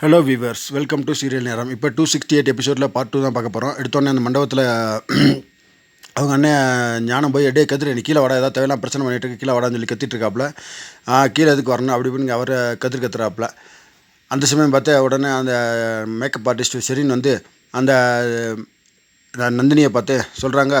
Hello viewers welcome to serial நேரம் இப்போ two sixty eight எபிசோடில் பார்ட் டூ தான் பார்க்க போகிறோம் எடுத்தோடனே அந்த மண்டபத்தில் அவங்க அண்ணன் ஞானம் போய் எடே கதிரி நீ கீழே வாடா ஏதாவது தேவையெல்லாம் பிரச்சனை பண்ணிட்டு இருக்கு கீழே வாடான்னு சொல்லி கத்திட்டு இருக்காப்புல கீழே எதுக்கு வரணும்? அப்படி இப்படின்னு அவரை கதிர் கத்துறாப்புல அந்த சமயம் பார்த்தா உடனே அந்த மேக்கப் ஆர்டிஸ்ட் சரின்னு வந்து அந்த நந்தினியை பார்த்து சொல்கிறாங்க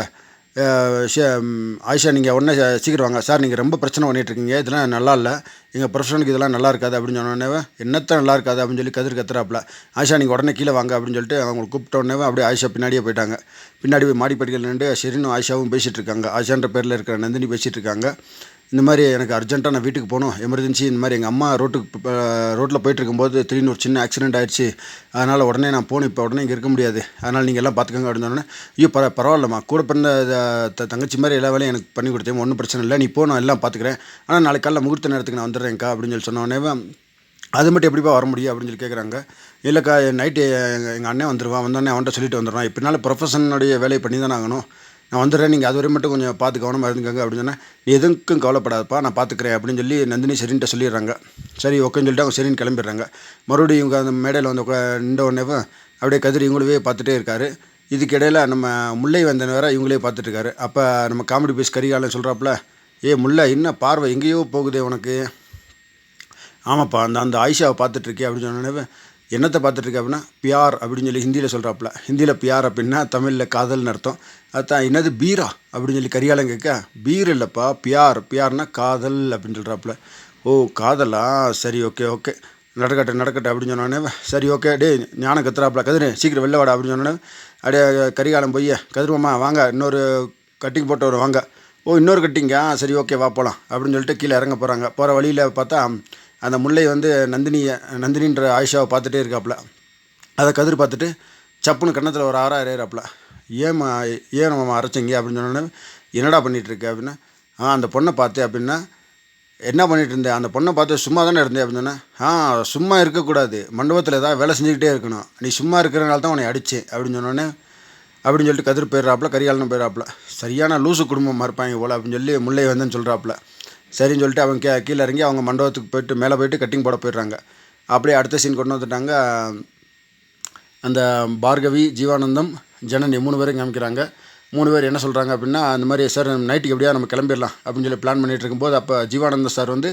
ஆயிஷா நீங்கள் உடனே சீக்கிரம் வாங்க. சார் நீங்கள் ரொம்ப பிரச்சனை பண்ணிகிட்ருக்கீங்க இருக்கீங்க இதெல்லாம் நல்லா இல்லை. எங்கள் ப்ரொஃபஷனுக்கு இதெல்லாம் நல்லா இருக்காது அப்படின்னு சொன்னோடனே என்னத்தான் நல்லா இருக்காது அப்படின்னு சொல்லி கதிர் கத்துறாப்புல. ஆயிஷா நீங்கள் உடனே கீழே வாங்க அப்படின்னு சொல்லிட்டு அவங்க கூப்பிட்ட உடனே அப்படியே ஆயிஷா பின்னாடியே போயிட்டாங்க. பின்னாடி போய் மாடிப்படிகள் நின்று ஷெரினும் ஆயிஷாவும் பேசிகிட்டு இருக்காங்க ஆயிஷான்ற பேரில் இருக்கிற நந்தினி பேசிகிட்டு இருக்காங்க இந்த மாதிரி எனக்கு அர்ஜென்ட்டாக நான் வீட்டுக்கு போகணும் எமர்ஜென்சி இந்த மாதிரி எங்கள் அம்மா ரோட்டுக்கு ரோட்டில் போயிட்டு இருக்கும்போது திடீர்னு ஒரு சின்ன ஆக்சிடென்ட் ஆயிடுச்சு. அதனால் உடனே நான் போகணும் இப்போ உடனே இங்கே இருக்க முடியாது. அதனால் நீங்கள் எல்லாம் பார்த்துக்கோங்க அப்படின்னு சொன்னோன்னே ஐயோ பர பரவாயில்லம்மா. கூட பிறந்த தங்கச்சி மாதிரி எல்லா வேலையும் எனக்கு பண்ணி கொடுத்தேன் ஒன்றும் பிரச்சனை இல்லை. நீ போ நான் எல்லாம் பார்த்துக்கிறேன் ஆனால் நாளைக்கு காலைல முகூர்த்த நேரத்துக்கு நான் வந்துடுறேன்க்கா அப்படின்னு சொல்லி சொன்னோடனே அது மட்டும் எப்படிப்பா வர முடியும் அப்படின்னு சொல்லி கேட்குறாங்க இல்லைக்கா நைட்டு எங்கள் எங்கள் அண்ணன் வந்துடுவான் வந்தோடனே அவன்கிட்ட சொல்லிட்டு வந்துடுவான் எப்படினாலும் ப்ரொஃபஷனுடைய வேலையை பண்ணி தான் ஆகணும். நான் வந்துடுறேன். நீங்கள் அதுவரை மட்டும் கொஞ்சம் பார்த்து கவனமாக இருந்துக்கங்க அப்படின்னு சொன்னேன். நீ எதுக்கும் கவலைப்படாதப்பா நான் பார்த்துக்கிறேன் அப்படின்னு சொல்லி நந்தினி சரின்ட்ட சொல்லிடுறாங்க. சரி ஓகேன்னு சொல்லிட்டு அவங்க சரின்னு கிளம்பிடுறாங்க. மறுபடியும் இவங்க அந்த மேடையில் வந்து உட்கா- நின்ற உடனே அப்படியே கதிர் இவங்களவே பார்த்துட்டே இருக்காரு. இதுக்கிடையில் நம்ம முல்லை வந்த வேற இவங்களே பார்த்துட்ருக்காரு அப்போ நம்ம காமெடி பீஸ் கரிகாலன் சொல்கிறாப்புல ஏ முல்லை என்ன பார்வை? எங்கேயோ போகுதே உனக்கு. ஆமாப்பா அந்த அந்த ஆயிஷாவை பார்த்துட்ருக்கே அப்படின்னு சொன்னோடனே என்னத்தை பார்த்துட்ருக்க அப்படின்னா பியார் அப்படின்னு சொல்லி ஹிந்தியில் சொல்கிறாப்புல ஹிந்தியில் பியார் அப்படின்னா தமிழில் காதல்னு அர்த்தம். அதான் என்னது பீரா அப்படின்னு சொல்லி கரிகாலம் கேட்க பீர் இல்லைப்பா பியார் பியார்னா காதல் அப்படின்னு சொல்கிறாப்புல ஓ காதலா? சரி ஓகே ஓகே. நடக்கட்டும் நடக்கட்டும் அப்படின்னு சொன்னோடனே சரி ஓகே டே ஞானம் கத்துறாப்புல. கதிரு சீக்கிரம் வெளில வாடா அப்படின்னு சொன்னோடனே அப்படியே கரிகாலம் போய் கதிருமாமா வாங்க இன்னொரு கட்டிங் போட்டு வருவாங்க ஓ இன்னொரு கட்டிங்க? சரி ஓகே வா போகலாம் அப்படின்னு சொல்லிட்டு கீழே இறங்க போகிறாங்க போகிற வழியில் பார்த்தா அந்த முல்லை வந்து நந்தினியை நந்தினின்ற ஆயிஷாவை பார்த்துட்டே இருக்காப்புல. அதை கதிர் பார்த்துட்டு சப்புன்னு கன்னத்தில் ஒரு ஆறா ஏறாப்புல ஏம்மா ஏன் நம்ம அரைச்சிங்க? அப்படின்னு சொன்னோன்னே என்னடா பண்ணிகிட்ருக்க அப்படின்னா. ஆ அந்த பொண்ணை பார்த்தேன் அப்படின்னா என்ன பண்ணிகிட்டு இருந்தேன் அந்த பொண்ணை பார்த்து சும்மா தானே இருந்தேன் அப்படின்னு சொன்னேன் ஆ சும்மா இருக்கக்கூடாது. மண்டபத்தில் ஏதாவது வேலை செஞ்சுக்கிட்டே இருக்கணும். நீ சும்மா இருக்கிறனால தான் உன்னை அடித்தேன் அப்படின்னு சொன்னோடனே அப்படின்னு சொல்லிட்டு கதிர் போயிடுறாப்புல கரிகாலனும் போயிடுறாப்புல. சரியான லூசு குடும்பமாக இருப்பாங்க போல அப்படின்னு சொல்லி முல்லை வந்தேன்னு சொல்கிறாப்புல சரின்னு சொல்லிட்டு அவங்க கீ கீழே இறங்கி அவங்க மண்டபத்துக்கு போயிட்டு மேலே போயிட்டு கட்டிங் போட போயிடுறாங்க. அப்படியே அடுத்த சீன் கொண்டு வந்துட்டாங்க அந்த பார்கவி ஜீவானந்தம் ஜனனி மூணு பேரும் காமிக்கிறாங்க. மூணு பேர் என்ன சொல்கிறாங்க அப்படின்னா அந்த மாதிரி சார் நைட்டுக்கு எப்படியா நம்ம கிளம்பிடலாம் அப்படின்னு சொல்லி பிளான் பண்ணிகிட்டு இருக்கும்போது அப்போ ஜீவானந்த சார் வந்து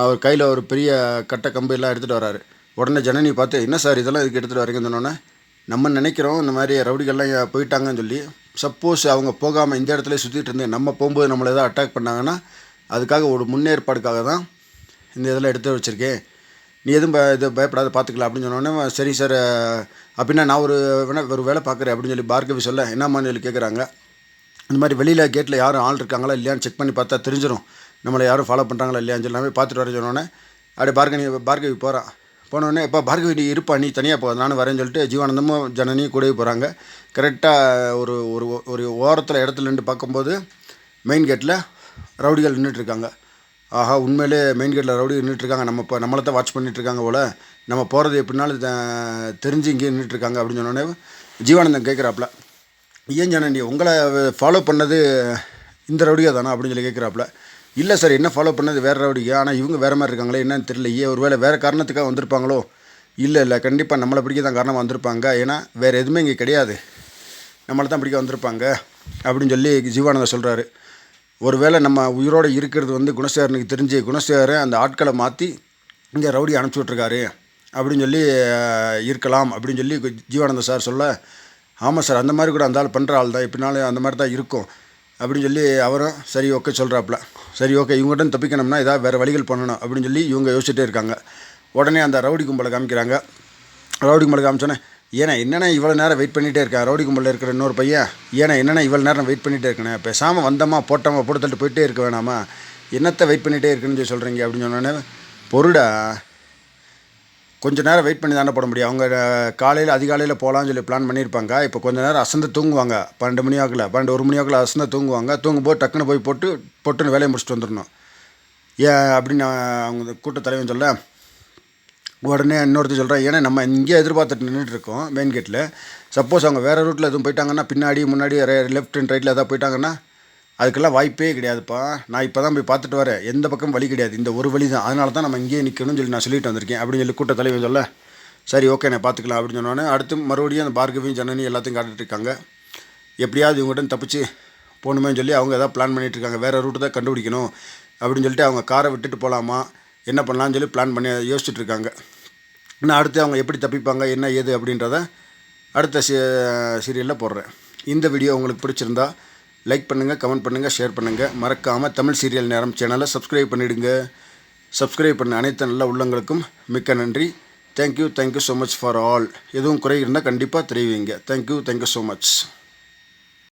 அவர் கையில் ஒரு பெரிய கட்டை கம்பு எல்லாம் எடுத்துகிட்டு வராரு. உடனே ஜனனி பார்த்து என்ன சார் இதெல்லாம் இதுக்கு எடுத்துகிட்டு வரீங்கன்னு சொன்னோன்னே நம்ம நினைக்கிறோம் இந்த மாதிரி ரவுடிகள்லாம் போயிட்டாங்கன்னு சொல்லி சப்போஸ் அவங்க போகாமல் இந்த இடத்துல சுற்றிட்டு இருந்து நம்ம போகும்போது நம்மளை ஏதாவது அட்டாக் பண்ணாங்கன்னா அதுக்காக ஒரு முன்னேற்பாடுக்காக தான் இந்த இதெல்லாம் எடுத்து வச்சுருக்கேன். நீ எதுவும் ப இது பயப்படாத பார்த்துக்கலாம் அப்படின்னு சொன்னோடனே சரி சார் அப்படின்னா நான் ஒரு வேணா ஒரு வேலை பார்க்குறேன் அப்படின்னு சொல்லி பார்கவி சொல்ல என்னம்மான்னு சொல்லி கேட்குறாங்க இந்த மாதிரி வெளியில் கேட்டில் யாரும் ஆள் இருக்காங்களா இல்லையான்னு செக் பண்ணி பார்த்தா தெரிஞ்சிடும் நம்மளை யாரும் ஃபாலோ பண்ணுறாங்களா இல்லையான்னு சொல்லாமல் பார்த்துட்டு வர சொன்னோடனே அப்படியே பார்கவி பார்கவி போகிறான் போனோடனே இப்போ பார்கவி நீ இருப்பா நீ தனியாக போ நானும் வரேன்னு சொல்லிட்டு ஜீவானந்தமும் ஜனனியும் கூடவே போகிறாங்க கரெக்டாக ஒரு ஒரு ஒரு ஓரத்தில் இடத்துல நின்று பார்க்கும்போது மெயின் கேட்டில் ரவுடிகள் நின்றுட்டு இருக்காங்க ஆஹா உண்மையிலே மெயின் கேட்டில் ரவுடி நின்றுட்ருக்காங்க நம்ம இப்போ நம்மளை தான் வாட்ச் பண்ணிட்டு இருக்காங்க போல். நம்ம போகிறது எப்படினாலும் தெரிஞ்சு இங்கேயே நின்றுட்டு இருக்காங்க அப்படின்னு சொன்னோடனே ஜீவானந்தம் கேட்குறாப்புல ஏன் ஜனனி உங்களை ஃபாலோ பண்ணது இந்த ரவுடியாக தானா? அப்படின்னு சொல்லி கேட்குறாப்புல இல்லை சார் என்ன ஃபாலோ பண்ணது வேறு ரவுடியா ஆனால் இவங்க வேறு மாதிரி இருக்காங்களே என்னன்னு தெரியலையே ஒருவேளை வேறு காரணத்துக்காக வந்திருப்பாங்களோ? இல்லை இல்லை கண்டிப்பாக நம்மளை பிடிக்க தான் காரணமாக வந்திருப்பாங்க. ஏன்னா வேறு எதுவுமே இங்கே கிடையாது. நம்மளை தான் பிடிக்க வந்திருப்பாங்க. அப்படின்னு சொல்லி ஜீவானந்தர் சொல்கிறாரு ஒருவேளை நம்ம உயிரோடு இருக்கிறது வந்து குணசேகரனுக்கு தெரிஞ்சு குணசேகரை அந்த ஆட்களை மாற்றி இங்கே ரவுடி அனுப்பிச்சி விட்ருக்காரு அப்படின்னு சொல்லி இருக்கலாம் அப்படின்னு சொல்லி ஜீவானந்த சார் சொல்ல ஆமாம் சார் அந்த மாதிரி கூட அந்த ஆள் பண்ணுற ஆள் தான் எப்படினாலும் அந்த மாதிரி தான் இருக்கும். அப்படின்னு சொல்லி அவரும் சரி ஓகே சொல்கிறாப்புல சரி ஓகே இவங்ககிட்ட தப்பிக்கணும்னா ஏதாவது வேறு வழிகள் பண்ணணும் அப்படின்னு சொல்லி இவங்க யோசிச்சுட்டே இருக்காங்க. உடனே அந்த ரவுடி கும்பலை காமிக்கிறாங்க. ரவுடி கும்பலை காமிச்சோன்னே ஏன்னா என்னென்ன இவ்வளோ நேரம் வெயிட் பண்ணிகிட்டே இருக்கேன் ரவுடி கும்பலில் இருக்கிற இன்னொரு பையன். ஏன்னா என்னென்ன இவ்வளோ நேரம் வெயிட் பண்ணிகிட்டே இருக்கேன்? பேசாமல் வந்தோமா போட்டோமா போட்டு போயிட்டே இருக்க வேணாமா? என்னத்தை வெயிட் பண்ணிகிட்டே இருக்குன்னு சொல்லி சொல்கிறீங்க அப்படின்னு சொன்னோன்னே பொருடா கொஞ்சம் நேரம் வெயிட் பண்ணி தானே போட முடியும். அவங்க காலையில் அதிகாலையில் போகலான்னு சொல்லி பிளான் பண்ணியிருப்பாங்க. இப்போ கொஞ்ச நேரம் அசந்து தூங்குவாங்க. பன்னெண்டு மணி ஆகல பன்னெண்டு ஒரு மணி ஆகல அசந்து தூங்குவாங்க. தூங்கும்போது டக்குன்னு போய் போட்டு பொட்டுன்னு வேலையை முடிச்சுட்டு வந்துடணும். ஏன் அப்படின்னு அவங்க கூட்டத்தலைவன் சொல்ல உடனே இன்னொருத்தர் சொல்கிறேன் ஏன்னா நம்ம இங்கே எதிர்பார்த்துட்டு நின்றுட்டு இருக்கோம் மெயின் கேட்டில் சப்போஸ் அவங்க வேறு ரூட்டில் எதுவும் போயிட்டாங்கன்னா பின்னாடி முன்னாடி லெஃப்ட் அண்ட் ரைட்டில் எதாவது போயிட்டாங்கன்னா அதுக்கெல்லாம் வாய்ப்பே கிடையாதுப்பா. நான் இப்போ தான் போய் பார்த்துட்டு வரேன். எந்த பக்கம் வழி கிடையாது. இந்த ஒரு வழி தான். அதனால தான் நம்ம இங்கேயே நிற்கணும்னு சொல்லி நான் சொல்லிட்டு வந்திருக்கேன். அப்படின்னு சொல்லி கூட்ட தலைவன் சொல்ல சரி ஓகே நான் பார்த்துக்கலாம். அப்படின்னு சொன்னோன்னே அடுத்து மறுபடியும் அந்த பார்கவியும் ஜனனி எல்லாத்தையும் காட்டிட்டு இருக்காங்க. எப்படியாவது இவங்ககிட்ட தப்பிச்சு போகணுமேன்னு சொல்லி அவங்க எதாவது பிளான் பண்ணிகிட்டு இருக்காங்க. வேறு ரூட்டு தான் கண்டுபிடிக்கணும். அப்படின்னு சொல்லிட்டு அவங்க காரை விட்டுட்டு போகலாமா என்ன பண்ணலாம்னு சொல்லி பிளான் பண்ணி யோசிச்சுட்டு இருக்காங்க இன்னும் அடுத்து அவங்க எப்படி தப்பிப்பாங்க என்ன ஏது அப்படின்றத அடுத்த சீ சீரியலில் போடுறேன். இந்த வீடியோ உங்களுக்கு பிடிச்சிருந்தா லைக் பண்ணுங்கள் கமெண்ட் பண்ணுங்கள் ஷேர் பண்ணுங்கள் மறக்காமல் தமிழ் சீரியல் நேரம் சேனலை சப்ஸ்கிரைப் பண்ணிவிடுங்க சப்ஸ்கிரைப் பண்ண அனைத்து நல்ல உள்ளங்களுக்கும் மிக்க நன்றி. Thank you thank you so much for all எதுவும் குறை இருந்தால் கண்டிப்பாக தெரிவிங்க. Thank you thank you so much